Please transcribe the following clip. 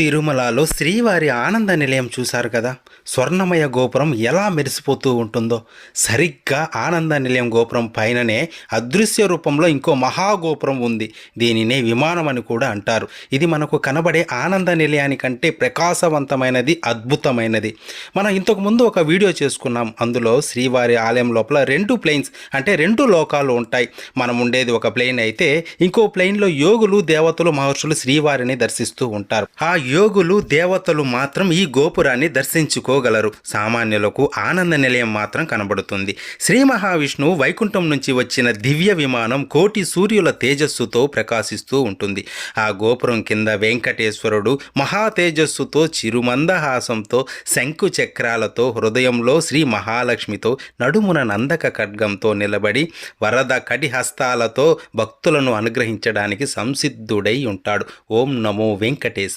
తిరుమలలో శ్రీవారి ఆనంద నిలయం చూశారు కదా? స్వర్ణమయ గోపురం ఎలా మెరిసిపోతూ ఉంటుందో. సరిగ్గా ఆనంద నిలయం గోపురం పైననే అదృశ్య రూపంలో ఇంకో మహాగోపురం ఉంది. దీనినే విమానం అని కూడా అంటారు. ఇది మనకు కనబడే ఆనంద నిలయానికంటే ప్రకాశవంతమైనది అద్భుతమైనది. మనం ఇంతకు ముందు ఒక వీడియో చేసుకున్నాం. అందులో శ్రీవారి ఆలయం లోపల రెండు ప్లేన్స్ అంటే రెండు లోకాలు ఉంటాయి. మనం ఉండేది ఒక ప్లేన్ అయితే ఇంకో ప్లేన్లో యోగులు దేవతలు మహర్షులు శ్రీవారిని దర్శిస్తూ ఉంటారు. ఆ యోగులు దేవతలు మాత్రం ఈ గోపురాన్ని దర్శించుకోగలరు. సామాన్యులకు ఆనంద నిలయం మాత్రం కనబడుతుంది. శ్రీ మహావిష్ణువు వైకుంఠం నుంచి వచ్చిన దివ్య విమానం కోటి సూర్యుల తేజస్సుతో ప్రకాశిస్తూ ఉంటుంది. ఆ గోపురం కింద వెంకటేశ్వరుడు మహా తేజస్సుతో చిరుమందహాసంతో శంకు చక్రాలతో హృదయంలో శ్రీ మహాలక్ష్మితో నడుమున నందక ఖడ్గంతో నిలబడి వరద కడిహస్తాలతో భక్తులను అనుగ్రహించడానికి సంసిద్ధుడై ఉంటాడు. ఓం నమో వెంకటేశ